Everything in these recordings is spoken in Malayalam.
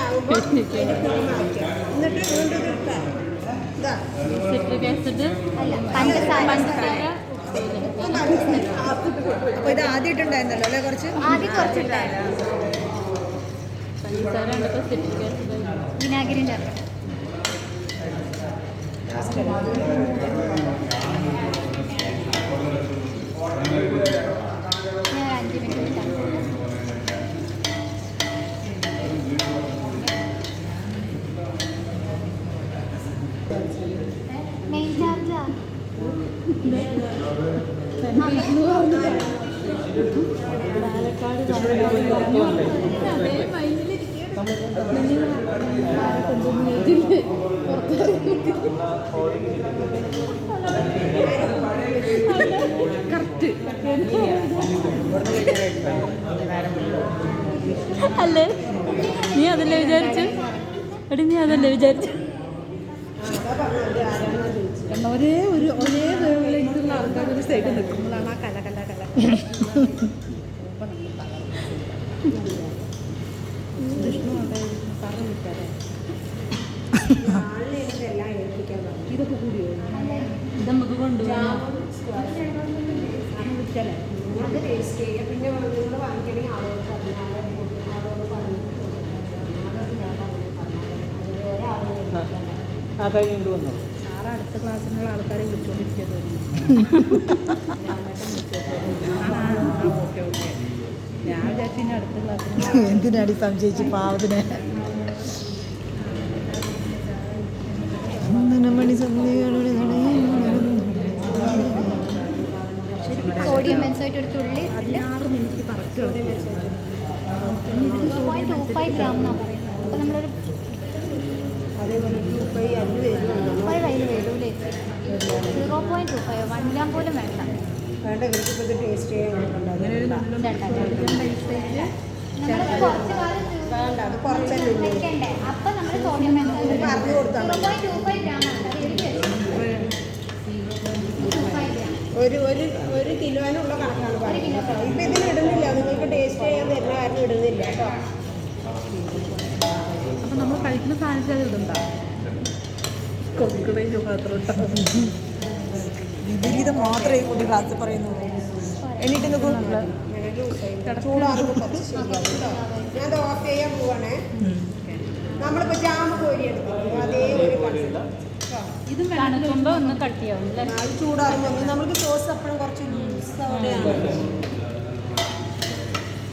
ആകുമ്പോൾ കുരു മാറ്റുക എന്നിട്ട് വീണ്ടും ഇത് ഇട്ടാൽ ഇതാ സിട്രിക് ആസിഡ് അല്ല പഞ്ചസാര പഞ്ചസാര അപ്പോൾ ഇത് ആദ്യമായിട്ടുണ്ടായിരുന്നല്ലോ അല്ലേ കുറച്ച് ആദ്യം കണ്ടപ്പോൾ വിനാഗിരി ചേർക്കണം അല്ലേ? നീ അതല്ലേ വിചാരിച്ചു? എടി നീ അതല്ലേ വിചാരിച്ചു? ഒരേ ആൾക്കാർ ഒരു സൈഡിൽ നിൽക്കുമ്പോഴാണ് ആ കല കല കല വിഷ്ണു പറഞ്ഞു ഇതൊക്കെ കൂടിയോ ഇത് പിന്നെ പറഞ്ഞു ആളോട് പറഞ്ഞു ആ കഴിഞ്ഞുകൊണ്ട് വന്നു സാറ് അടുത്ത ക്ലാസ്സിനുള്ള ആൾക്കാരെ വിളിച്ചോണ്ടിരിക്കുന്നത്. ഓക്കെ ഓക്കെ ഞാൻ വിചാരിച്ചു അടുത്ത ക്ലാസ്സിൽ എന്തിനാടി സംശയിച്ച് പാവത്തിനെ? മണി സന്ധ്യകളുടെ സോഡിയം ബെൻസോയിട്ട് ഒരു തുള്ളി പതിനാറ് മിനിറ്റ് ഗ്രാം എന്നാണ് പറയുന്നത്. അപ്പോൾ നമ്മളൊരു ഗ്രാം പോലും വേണ്ട. വേണ്ട ഇവർക്ക് ഇപ്പോൾ ഇത് ടേസ്റ്റ് ചെയ്യാൻ വേണ്ട. അത് കുറച്ചല്ലേ അപ്പം നമ്മൾ സോഡിയം പറഞ്ഞു കൊടുത്താൽ ഒരു ഒരു ഒരു കിലോനുള്ള കണക്കാണ് പറയുന്നത് ഇപ്പം ഇതിന് ഇടുന്നില്ല. നിങ്ങൾക്ക് ടേസ്റ്റ് ചെയ്യാൻ തരുന്ന ആരും ഇടുന്നില്ല കേട്ടോ. അപ്പം നമ്മൾ കഴിക്കുന്ന സാധനത്തിൽ ഇടണ്ട. കൊക്കടേജ് മാത്രം ഉണ്ടാവും വിപരീതം മാത്രമേ ഈ കുട്ടി ക്ലാസ്സിൽ പറയുന്നു എന്നിട്ട് നോക്കൂ. ഞാൻ ഓഫ് ചെയ്യാൻ പോവാണേ. അതേ ഒരു ഇതും ഒന്ന് കട്ടിയാവും അല്ലേ അത് ചൂടാകുമ്പോൾ നമുക്ക് സോസ് അപ്പോഴും കുറച്ച്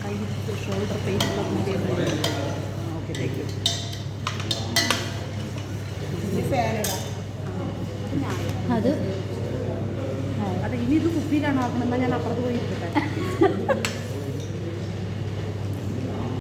കൈ ഷോൾഡർ ഓക്കെ താങ്ക് യു അതെ ഇനി ഇത് കുപ്പിയിലാണ് ആക്കണം എന്നാൽ ഞാൻ അപ്പുറത്ത് പോയി ഇരിക്കട്ടെ.